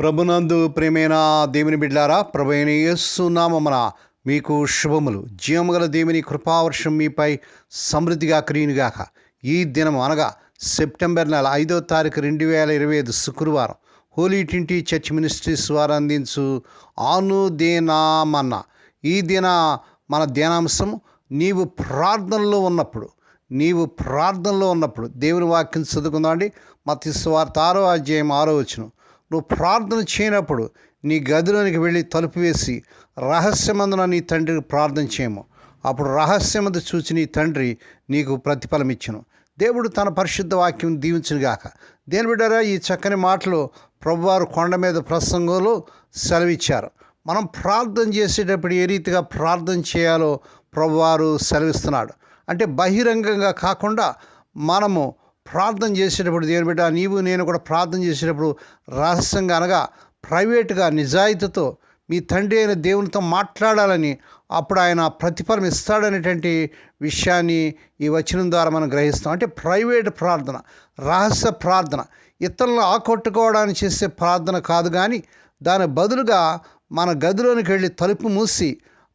ప్రభునందు ప్రేమైన దేవుని బిడ్డారా ప్రభు అయిన యేసు మీకు శుభములు. జీవముగల దేవుని కృపావర్షం మీపై సమృద్ధిగా క్రీనుగాక. ఈ దినం అనగా సెప్టెంబర్ నెల ఐదో తారీఖు రెండు వేల ఇరవై ఐదు శుక్రవారం హోలీ టింటి చర్చ్ మినిస్ట్రీస్ వారు అందించు ఆనుదేనామన్న. ఈ దిన మన ధ్యానాంశం నీవు ప్రార్థనలో ఉన్నప్పుడు నీవు ప్రార్థనలో ఉన్నప్పుడు దేవుని వాక్యం చదువుకుందామండి. మత స్వార్థ ఆరో అధ్యాయం ఆరో వచ్చును నువ్వు ప్రార్థన చేయనప్పుడు నీ గదిలోనికి వెళ్ళి తలుపు వేసి రహస్యమందున నీ తండ్రికి ప్రార్థన చేయము. అప్పుడు రహస్యమందు చూచి నీ తండ్రి నీకు ప్రతిఫలం ఇచ్చును దేవుడు తన పరిశుద్ధ వాక్యం దీవించునుగాక. దేని బిడ్డారా ఈ చక్కని మాటలు ప్రభువారు కొండ మీద ప్రసంగంలో సెలవిచ్చారు. మనం ప్రార్థన చేసేటప్పుడు ఏ రీతిగా ప్రార్థన చేయాలో ప్రభువారు సెలవిస్తున్నాడు. అంటే బహిరంగంగా కాకుండా మనము ప్రార్థన చేసేటప్పుడు దేవుని బిడ్డ నీవు నేను కూడా ప్రార్థన చేసేటప్పుడు రహస్యంగా అనగా ప్రైవేట్గా నిజాయితీతో మీ తండ్రి అయిన దేవునితో మాట్లాడాలని అప్పుడు ఆయన ప్రతిఫలం ఇస్తాడనేటువంటి విషయాన్ని ఈ వచనం ద్వారా మనం గ్రహిస్తాం. అంటే ప్రైవేట్ ప్రార్థన రహస్య ప్రార్థన ఇతరులను ఆకొట్టుకోవడానికి చేసే ప్రార్థన కాదు కానీ దాని బదులుగా మన గదిలోనికి వెళ్ళి తలుపు మూసి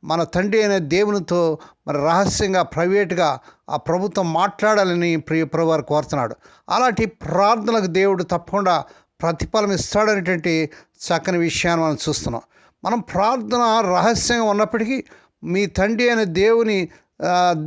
మన తండ్రి అయిన దేవునితో మరి రహస్యంగా ప్రైవేట్గా ఆ ప్రభుత్వం మాట్లాడాలని ప్రియ ప్రభువారు కోరుతున్నాడు. అలాంటి ప్రార్థనలకు దేవుడు తప్పకుండా ప్రతిఫలం ఇస్తాడనేటువంటి చక్కని విషయాన్ని మనం చూస్తున్నాం. మనం ప్రార్థన రహస్యంగా ఉన్నప్పటికీ మీ తండ్రి అయిన దేవుని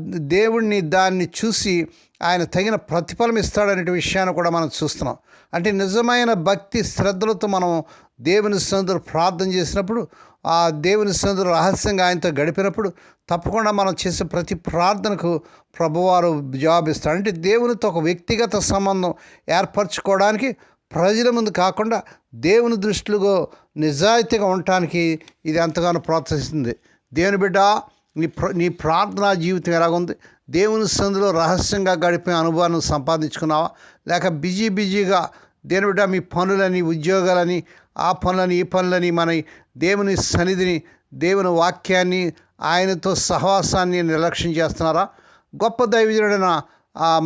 దేవుణ్ణి దాన్ని చూసి ఆయన తగిన ప్రతిఫలం ఇస్తాడనే విషయాన్ని కూడా మనం చూస్తున్నాం. అంటే నిజమైన భక్తి శ్రద్ధలతో మనం దేవుని సందులు ప్రార్థన చేసినప్పుడు ఆ దేవుని సందులు రహస్యంగా ఆయనతో గడిపినప్పుడు తప్పకుండా మనం చేసే ప్రతి ప్రార్థనకు ప్రభువారు జవాబు ఇస్తాడు. అంటే దేవునితో ఒక వ్యక్తిగత సంబంధం ఏర్పరచుకోవడానికి ప్రజల ముందు కాకుండా దేవుని దృష్టిలో నిజాయితీగా ఉండటానికి ఇది ఎంతగానో ప్రోత్సహిస్తుంది. దేవుని బిడ్డ నీ ప్ర నీ ప్రార్థనా జీవితం ఎలాగుంది? దేవుని సందులో రహస్యంగా గడిపే అనుభవాన్ని సంపాదించుకున్నావా? లేక బిజీ బిజీగా దేని బిడ్డ మీ పనులని ఉద్యోగాలని ఆ పనులని ఈ పనులని మన దేవుని సన్నిధిని దేవుని వాక్యాన్ని ఆయనతో సహవాసాన్ని నిర్లక్ష్యం చేస్తున్నారా? గొప్ప దైవజనుడైన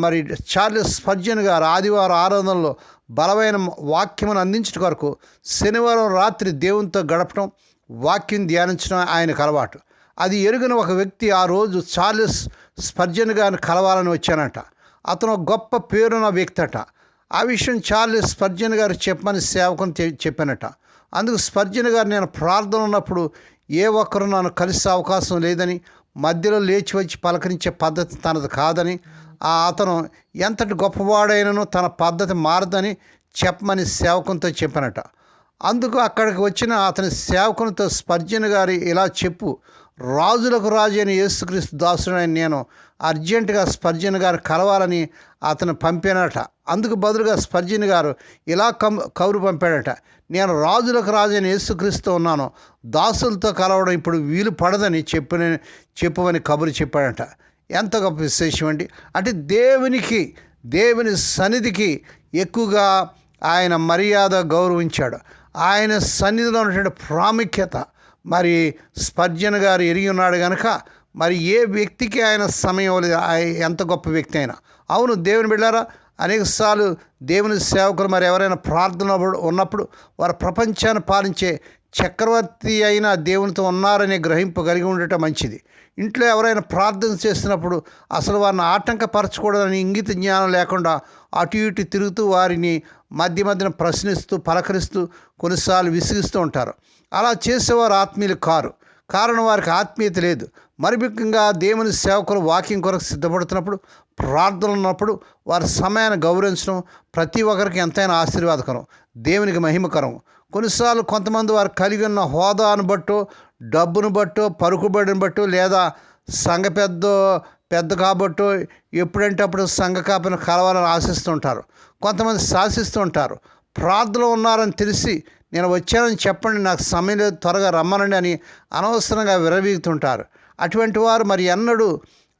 మరి చార్లెస్ స్పర్జన్ గారు ఆదివారం ఆరాధనలో బలమైన వాక్యమును అందించడం కొరకు శనివారం రాత్రి దేవునితో గడపడం వాక్యం ధ్యానించడం ఆయనకు అలవాటు. అది ఎరుగిన ఒక వ్యక్తి ఆ రోజు చార్లెస్ స్పర్జన్ గారిని కలవాలని వచ్చానట. అతను గొప్ప పేరున్న వ్యక్తి అట ఆ విషయం చార్లెస్ స్పర్జన్ గారు చెప్పమని సేవకుని చెప్పానట. అందుకు స్పర్జన్ గారు నేను ప్రార్థన ఉన్నప్పుడు ఏ ఒక్కరు నన్ను కలిసే అవకాశం లేదని మధ్యలో లేచి వచ్చి పలకరించే పద్ధతి తనది కాదని ఆ అతను ఎంతటి గొప్పవాడైనను తన పద్ధతి మారదని చెప్పమని సేవకునితో చెప్పానట. అందుకు అక్కడికి వచ్చిన అతని సేవకునితో స్పర్జన్ గారి ఇలా చెప్పు. రాజులకు రాజు అయిన యేసుక్రీస్తు దాసుడని నేను అర్జెంటుగా స్పర్జన్ గారు కలవాలని అతను పంపానట. అందుకు బదులుగా స్పర్జన్ గారు ఇలా కం కౌరు పంపాడట. నేను రాజులకు రాజు అయిన యేసుక్రీస్తు ఉన్నాను. దాసులతో కలవడం ఇప్పుడు వీలు పడదని చెప్పిన చెప్పమని కబురు చెప్పాడట. ఎంత గొప్ప విశేషం అండి. అంటే దేవునికి దేవుని సన్నిధికి ఎక్కువగా ఆయన మర్యాద గౌరవించాడు. ఆయన సన్నిధిలో ఉన్నటువంటి ప్రాముఖ్యత మరి స్పర్జన్ గారు ఎరిగి ఉన్నాడు కనుక మరి ఏ వ్యక్తికి ఆయన సమయం లేదు ఎంత గొప్ప వ్యక్తి అయినా. అవును దేవుని బిళ్ళారా అనేకసార్లు దేవుని సేవకులు మరి ఎవరైనా ప్రార్థన ఉన్నప్పుడు వారు ప్రపంచాన్ని పాలించే చక్రవర్తి అయిన దేవునితో ఉన్నారనే గ్రహింపు కలిగి ఉండటం మంచిది. ఇంట్లో ఎవరైనా ప్రార్థన చేస్తున్నప్పుడు అసలు వారిని ఆటంకపరచకూడదని ఇంగిత జ్ఞానం లేకుండా అటు ఇటు తిరుగుతూ వారిని మధ్య మధ్యన ప్రశ్నిస్తూ పలకరిస్తూ కొన్నిసార్లు విసిగిస్తూ ఉంటారు. అలా చేసేవారు ఆత్మీయులు కారు. కారణం వారికి ఆత్మీయత లేదు. మరి ముఖ్యంగా దేవుని సేవకులు వాకింగ్ కొరకు సిద్ధపడుతున్నప్పుడు ప్రార్థనలు ఉన్నప్పుడు వారి సమయాన్ని గౌరవించడం ప్రతి ఒక్కరికి ఎంతైనా ఆశీర్వాదకరం దేవునికి మహిమకరం. కొన్నిసార్లు కొంతమంది వారు కలిగి ఉన్న హోదాను బట్టో డబ్బును బట్టో పరుకుబడిని బట్టో లేదా సంఘ పెద్ద పెద్ద కాబట్టి ఎప్పుడంటే అప్పుడు సంఘ కాపను కలవాలని ఆశిస్తుంటారు కొంతమంది శాసిస్తూ ఉంటారు. ప్రార్థనలో ఉన్నారని తెలిసి నేను వచ్చానని చెప్పండి నాకు సమయం లేదు త్వరగా రమ్మనండి అని అనవసరంగా విరవీగుతుంటారు అటువంటి వారు మరి ఎన్నడూ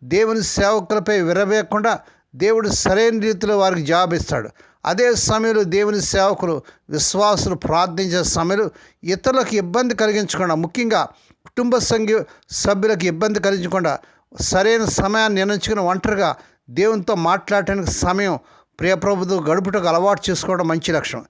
దేవుని సేవకులపై విరవేయకుండా దేవుడు సరైన రీతిలో వారికి జాబ్ ఇస్తాడు. అదే సమయంలో దేవుని సేవకులు విశ్వాసులు ప్రార్థించే సమయంలో ఇతరులకు ఇబ్బంది కలిగించకుండా ముఖ్యంగా కుటుంబ సంఘ సభ్యులకు ఇబ్బంది కలిగించకుండా సరైన సమయాన్ని నిర్ణయించుకుని ఒంటరిగా దేవునితో మాట్లాడటానికి సమయం ప్రియప్రభుతో గడుపుటకు అలవాటు చేసుకోవడం మంచి లక్షణం.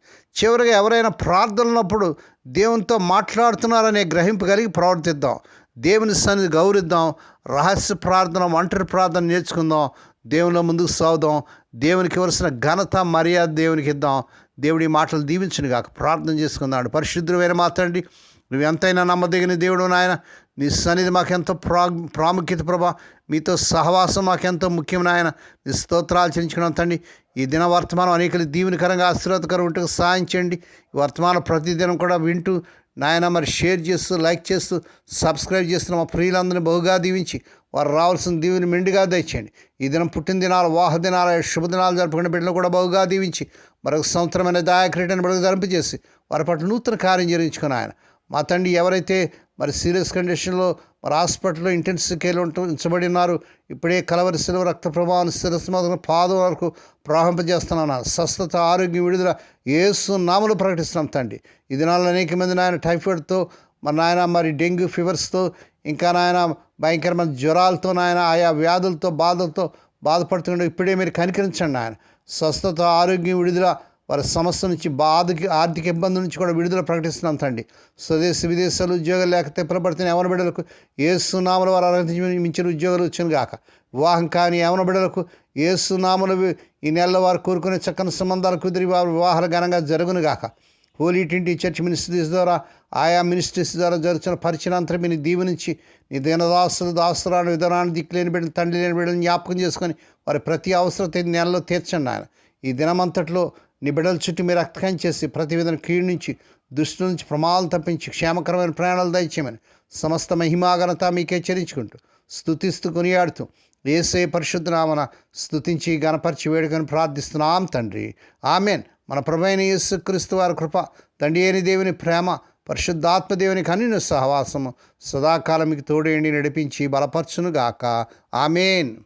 చివరిగా ఎవరైనా ప్రార్థనలప్పుడు దేవునితో మాట్లాడుతున్నారనే గ్రహింపు కలిగి ప్రవర్తిద్దాం. దేవుని సన్నిధి గౌరవిద్దాం. రహస్య ప్రార్థన ఒంటరి ప్రార్థన నేర్చుకుందాం. దేవునిలో ముందుకు సాగుదాం. దేవునికి ఇవ్వాల్సిన ఘనత మర్యాద దేవునికి ఇద్దాం. దేవుడి మాటలు దీవించును కాక ప్రార్థన చేసుకుందాం. పరిశుద్ధుడైన మాత్రండి నువ్వు ఎంతైనా నమ్మదగిన దేవుడు నాయన. నీ సన్నిధి మాకెంతో ప్రా ప్రాముఖ్యత ప్రభా. మీతో సహవాసం మాకెంతో ముఖ్యం నాయన. నీ స్తోత్రాలు చెల్లించుకున్నాం తండ్రి. ఈ దిన వర్తమానం అనేకలు దీవెనకరంగా ఆశీర్వాదకరం ఉంటూ సహాయం చేయండి. ఈ వర్తమానం ప్రతిదినం కూడా వింటూ నాయన మరి షేర్ చేస్తూ లైక్ చేస్తూ సబ్స్క్రైబ్ చేస్తున్న మా ప్రియులందరినీ బహుగా దీవించి వారు రావాల్సిన దీవిని మెండుగా దయచేయండి. ఈ దినం పుట్టిన దినాలు వాహ దినాలు శుభదినాలు జరుపుకునే బిడ్డలు కూడా బహుగా దీవించి మరొక సంవత్సరమైన దాయక్రీటను బడుగు జరిపించేసి వారి పట్ల నూతన కార్యం జరిగించుకుని ఆయన మా తండ్రి ఎవరైతే మరి సీరియస్ కండిషన్లో మరి హాస్పిటల్లో ఇంటెన్సివ్ కేర్లో ఉంచబడి ఉన్నారు ఇప్పుడే కలవరి రక్త ప్రభావం శిరస్సు పాదం వరకు ప్రవహింపజేస్తున్నాను. స్వస్థత ఆరోగ్యం విడుదల ఏసు నామలు ప్రకటిస్తున్నాం తండ్రి. ఈ దినాల్లో అనేక మంది నాయన టైఫాయిడ్తో మరి నాయన మరి డెంగ్యూ ఫీవర్స్తో ఇంకా నాయన భయంకరమైన జ్వరాలతో నాయన ఆయా వ్యాధులతో బాధలతో బాధపడుతుండే ఇప్పుడే మీరు కనికరించండి ఆయన స్వస్థత ఆరోగ్యం విడుదల వారి సమస్య నుంచి బాధకి ఆర్థిక ఇబ్బంది నుంచి కూడా విడుదల ప్రకటిస్తున్నాం తండ్రి. స్వదేశ విదేశాలు ఉద్యోగాలు లేకపోతే పిలబడుతున్న యవన బిడ్డలకు ఏ వారు అర్హత మించిన ఉద్యోగాలు వచ్చాను గాక. వివాహం కాని యవన బిడ్డలకు ఏసునామలు ఈ నెలలో వారు కోరుకునే చక్కని సంబంధాలు కుదిరి వారి వివాహాలు ఘనంగా జరుగును గాక. హోలీ టింటి చర్చ్ మినిస్ట్రీస్ ద్వారా ఆయా మినిస్ట్రీస్ ద్వారా జరుగుతున్న పరిచయంతా మీరు దీవెనించి నీ దీనదాసులు దాసురాలు విధానాన్ని దిక్కులేని బిడ్డలు తండ్రి లేని బిడ్డలను జ్ఞాపకం చేసుకొని వారి ప్రతి అవసరత నెలలో తీర్చండి ఆయన. ఈ దినమంతట్లో నీ బిడ్డల చుట్టూ మీరు రక్తకం చేసి ప్రతి విధంగా కీడు నుంచి దుష్టు నుంచి ప్రమాదాలు తప్పించి క్షేమకరమైన ప్రయాణాలు దయచేయమని సమస్త మహిమాగనత మీకే చరించుకుంటూ స్తుతిస్తూ కొనియాడుతూ ఏసే పరిశుద్ధనామన స్థుతించి గణపరిచి వేడుకొని ప్రార్థిస్తున్నాం తండ్రి. ఆమెన్. మన ప్రభైన యేసుక్రీస్తు వారి కృప తండ్రి అయిన దేవుని ప్రేమ పరిశుద్ధాత్మ దేవుని కన్నుని సహవాసము సదాకాలం మీకు తోడేండి నడిపించి బలపరచునుగాక. ఆమెన్.